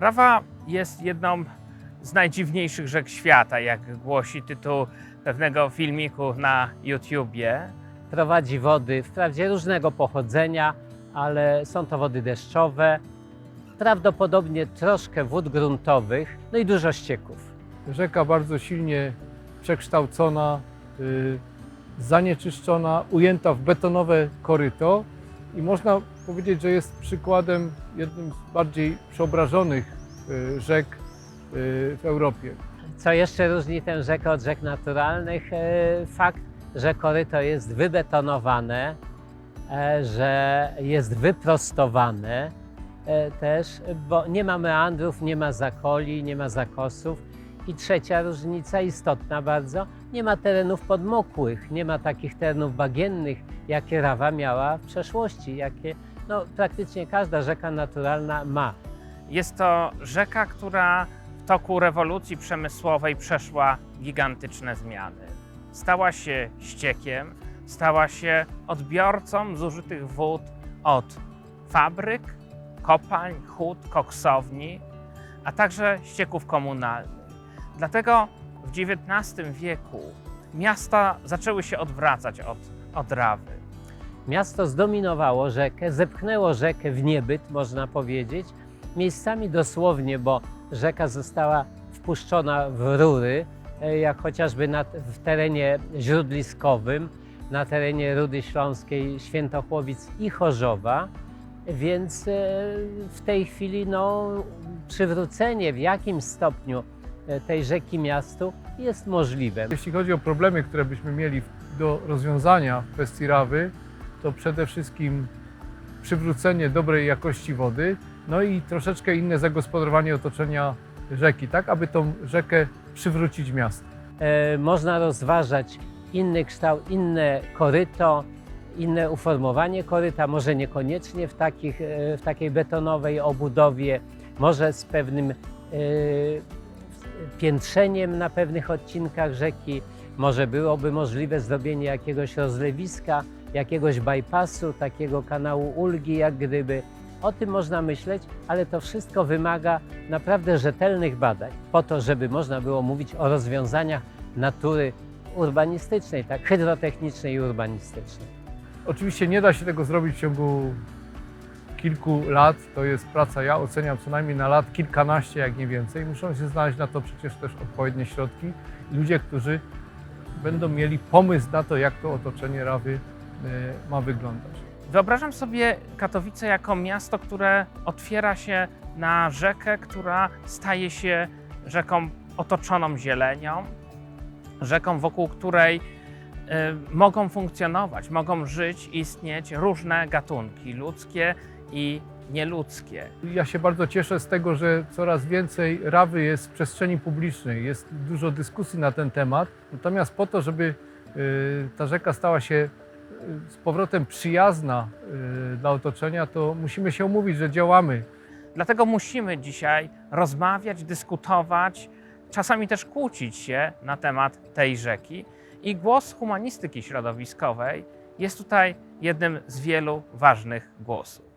Rawa jest jedną z najdziwniejszych rzek świata, jak głosi tytuł pewnego filmiku na YouTubie. Prowadzi wody wprawdzie różnego pochodzenia, ale są to wody deszczowe, prawdopodobnie troszkę wód gruntowych, no i dużo ścieków. Rzeka bardzo silnie przekształcona, y, zanieczyszczona, ujęta w betonowe koryto i można powiedzieć, że jest przykładem jednym z bardziej przeobrażonych rzek y, w Europie. Co jeszcze różni tę rzekę od rzek naturalnych? E, Fakt, że koryto jest wybetonowane, e, że jest wyprostowane e, też, bo nie ma meandrów, nie ma zakoli, nie ma zakosów. I trzecia różnica, istotna bardzo, nie ma terenów podmokłych, nie ma takich terenów bagiennych, jakie Rawa miała w przeszłości, jakie no, praktycznie każda rzeka naturalna ma. Jest to rzeka, która w toku rewolucji przemysłowej przeszła gigantyczne zmiany. Stała się ściekiem, stała się odbiorcą zużytych wód od fabryk, kopalń, hut, koksowni, a także ścieków komunalnych. Dlatego w XIX wieku miasta zaczęły się odwracać od, od Rawy. Miasto zdominowało rzekę, zepchnęło rzekę w niebyt, można powiedzieć. Miejscami dosłownie, bo rzeka została wpuszczona w rury, e, jak chociażby na, w terenie źródliskowym, na terenie Rudy Śląskiej, Świętochłowic i Chorzowa. Więc e, w tej chwili no, przywrócenie w jakimś stopniu e, tej rzeki miastu jest możliwe. Jeśli chodzi o problemy, które byśmy mieli do rozwiązania w kwestii Rawy, to przede wszystkim przywrócenie dobrej jakości wody, no i troszeczkę inne zagospodarowanie otoczenia rzeki, tak aby tą rzekę przywrócić miastu. e, można rozważać inny kształt, inne koryto, inne uformowanie koryta, może niekoniecznie w, takich, e, w takiej betonowej obudowie, może z pewnym e, piętrzeniem na pewnych odcinkach rzeki, może byłoby możliwe zrobienie jakiegoś rozlewiska, jakiegoś bypassu, takiego kanału ulgi, jak gdyby. O tym można myśleć, ale to wszystko wymaga naprawdę rzetelnych badań, po to, żeby można było mówić o rozwiązaniach natury urbanistycznej, tak hydrotechnicznej i urbanistycznej. Oczywiście nie da się tego zrobić w ciągu kilku lat. To jest praca, ja oceniam co najmniej na lat kilkanaście, jak nie więcej. Muszą się znaleźć na to przecież też odpowiednie środki. Ludzie, którzy będą mieli pomysł na to, jak to otoczenie Rawy e, ma wyglądać. Wyobrażam sobie Katowice jako miasto, które otwiera się na rzekę, która staje się rzeką otoczoną zielenią, rzeką, wokół której y, mogą funkcjonować, mogą żyć, istnieć różne gatunki ludzkie i nieludzkie. Ja się bardzo cieszę z tego, że coraz więcej Rawy jest w przestrzeni publicznej, jest dużo dyskusji na ten temat. Natomiast po to, żeby y, ta rzeka stała się z powrotem przyjazna y, dla otoczenia, to musimy się umówić, że działamy. Dlatego musimy dzisiaj rozmawiać, dyskutować, czasami też kłócić się na temat tej rzeki. I głos humanistyki środowiskowej jest tutaj jednym z wielu ważnych głosów.